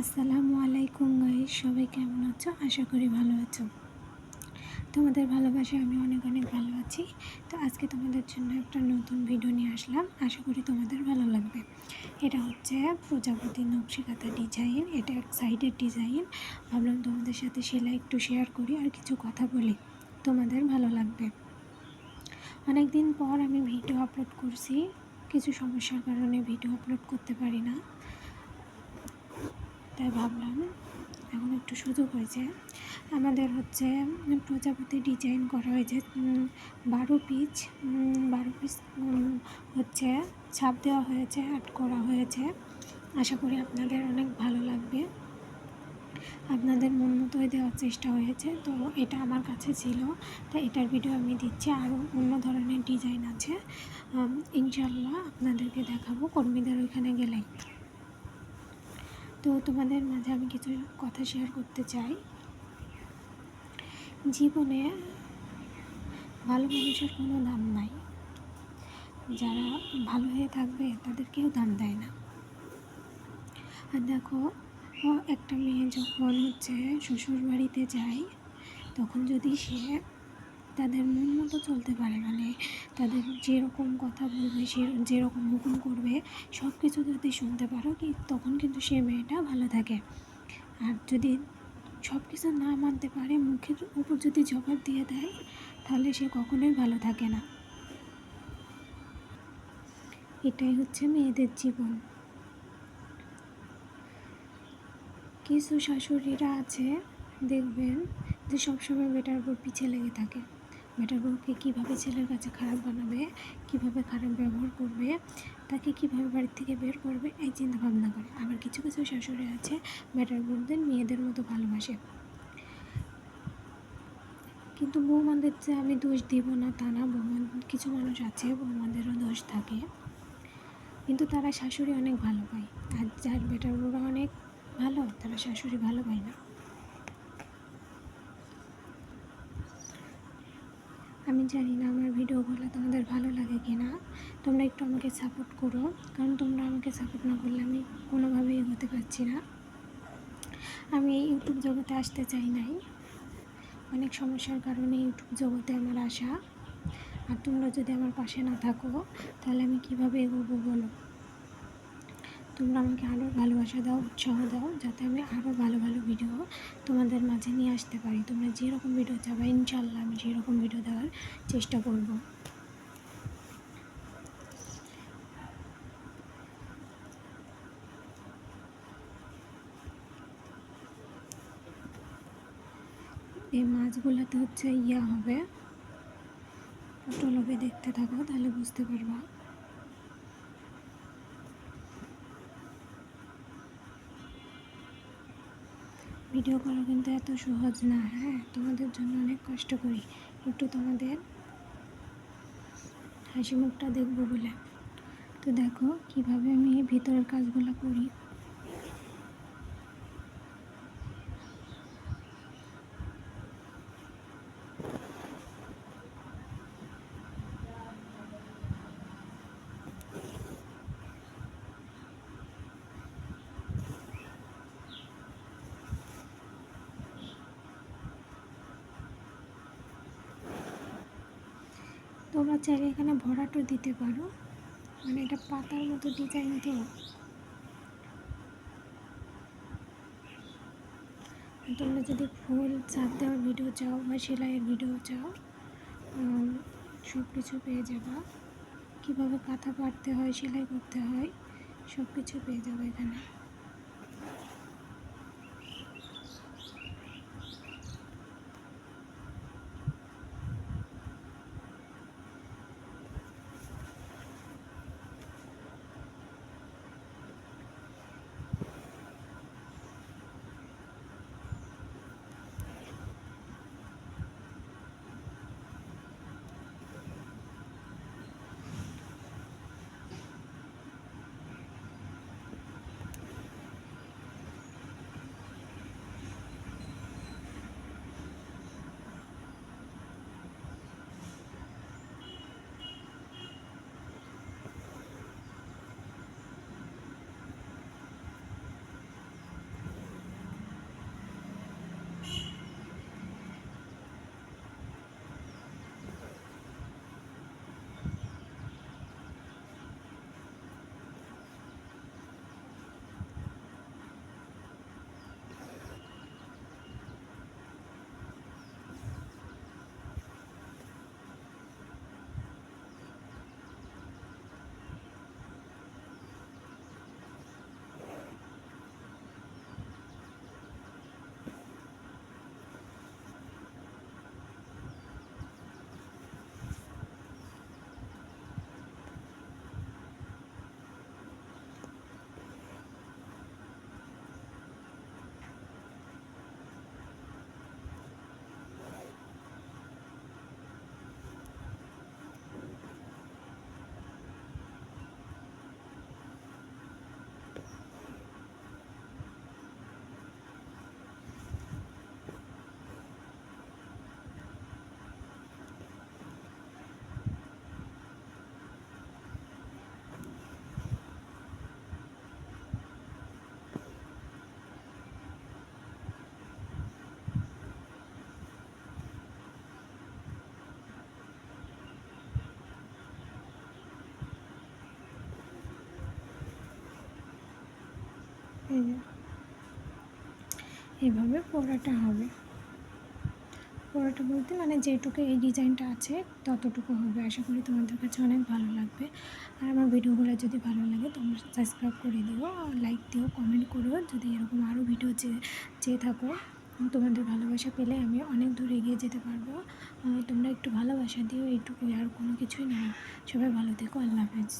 আসসালামু আলাইকুম গাইস সবাই কেমন আছো? আশা করি ভালো আছো। তোমাদের ভালোবাসায় আমি অনেক অনেক ভালো আছি। তো আজকে তোমাদের জন্য একটা নতুন ভিডিও নিয়ে আসলাম। আশা করি তোমাদের ভালো লাগবে। এটা হচ্ছে প্রজাপতি নকশিকাতা ডিজাইন এটা এক সাইডের ডিজাইন ভাবলাম তোমাদের সাথে সেলাই একটু শেয়ার করি আর কিছু কথা বলি। তোমাদের ভালো লাগবে। অনেক দিন পর আমি ভিডিও আপলোড করছি। কিছু সমস্যার কারণে ভিডিও আপলোড করতে পারি না। তাই ভাবলাম এখন একটু সুযোগ হয়েছে। আমাদের হচ্ছে প্রজাপতি ডিজাইন করা হয়েছে বারো পিচ বারো উম, হচ্ছে ছাপ দেওয়া হয়েছে আর্ট করা হয়েছে। আশা করি আপনাদের অনেক ভালো লাগবে। আপনাদের মন মতোই দেওয়ার চেষ্টা হয়েছে তো এটা আমার কাছে ছিল। তাই এটার ভিডিও আমি দিচ্ছি। আরও অন্য ধরনের ডিজাইন আছে। ইনশাল্লাহ আপনাদেরকে দেখাবো। কর্মীদের ওইখানে গেলেই তো তোমাদের মাঝে আমি কিছু কথা শেয়ার করতে চাই। জীবনে ভালো মানুষের কোনো দাম নাই। যারা ভালো হয়ে থাকবে, তাদের কেউ দাম দেয় না। আর দেখো, একটা মেয়ে যখন হচ্ছে শ্বশুর বাড়িতে যায়, তখন যদি সে তাদের মন মতো চলতে পারে মানে তাদের যেরকম কথা বলবে, সে যেরকম হুকুম করবে সব কিছু যদি শুনতে পারো কি তখন কিন্তু সে মেয়েটা ভালো থাকে। আর যদি সব কিছু না মানতে পারে, মুখের উপর যদি জবাব দিয়ে দেয়, তাহলে সে কখনোই ভালো থাকে না। এটাই হচ্ছে মেয়েদের জীবন। কিছু শাশুড়িরা আছে, দেখবেন যে সবসময় বেটার উপর পিছিয়ে লেগে থাকে। বউকে কীভাবে ছেলের কাছে খারাপ বানাবে, কীভাবে খারাপ ব্যবহার করবে, তাকে কীভাবে বাড়ির থেকে বের করবে, এই চিন্তা ভাবনা করে। আবার কিছু কিছু শাশুড়ি আছে বেটার বউদের মেয়েদের মতো ভালোবাসে। কিন্তু বৌমাদের যে আমি দোষ দিব না তা না, বৌমা কিছু মানুষ আছে, বৌমাদেরও দোষ থাকে। কিন্তু তারা শাশুড়ি অনেক ভালো পায়। আর যার বেটার বউরা অনেক ভালো, তারা শাশুড়ি ভালো পায় না। আমি জানি না আমার ভিডিও ভিডিওগুলো তোমাদের ভালো লাগে কি না। তোমরা একটু আমাকে সাপোর্ট করো, কারণ তোমরা আমাকে সাপোর্ট না করলে আমি কোনোভাবেই এগোতে পারছি না। আমি এই ইউটিউব জগতে আসতে চাই নাই। অনেক সমস্যার কারণে ইউটিউব জগতে আমার আসা আর তোমরা যদি আমার পাশে না থাকো, তাহলে আমি কীভাবে এগোবো বলো? তোমরা আমাকে আরও ভালোবাসা দাও, উৎসাহ দাও, যাতে আমি আরও ভালো ভালো ভিডিও তোমাদের মাঝে নিয়ে আসতে পারি। তোমরা যেরকম ভিডিও চাবে ইনশাল্লাহ আমি সেরকম ভিডিও দেওয়ার চেষ্টা করব। এই মাছগুলোতে হচ্ছে ইয়া হবে, পটল হবে দেখতে থাকো, তাহলে বুঝতে পারবা। ভিডিও করা কিন্তু এত সহজ না হ্যাঁ? তোমাদের জন্য অনেক কষ্ট করি। একটু তোমাদের হাসি মুখটা দেখব বলে। তো দেখো, কীভাবে আমি ভিতরের কাজগুলো করি। তোমরা চাইলে এখানে ভরাটও দিতে পারো। মানে এটা পাতার মতো ডিজাইন তো। তোমরা যদি ফুল চাপ দেওয়ার ভিডিও চাও বা সেলাইয়ের ভিডিও চাও সব কিছু পেয়ে যাবা। কীভাবে কাঁথা পাড়তে হয়, সেলাই করতে হয় সব কিছু পেয়ে যাবে এখানে। এই এইভাবে পোড়াটা হবে। পোড়াটা বলতে মানে যেটুকু এই ডিজাইনটা আছে, ততটুকু হবে। আশা করি তোমাদের কাছে অনেক ভালো লাগবে। আর আমার ভিডিওগুলো যদি ভালো লাগে, তোমরা সাবস্ক্রাইব করে দিও লাইক দিও কমেন্ট করো। যদি এরকম আরও ভিডিও চেয়ে চেয়ে থাকো, তোমাদের ভালোবাসা পেলে আমি অনেক দূর এগিয়ে যেতে পারব। তোমরা একটু ভালোবাসা দিও, এইটুকুই আর কোনো কিছুই না। সবাই ভালো থেকো, আল্লাহ হাফেজ।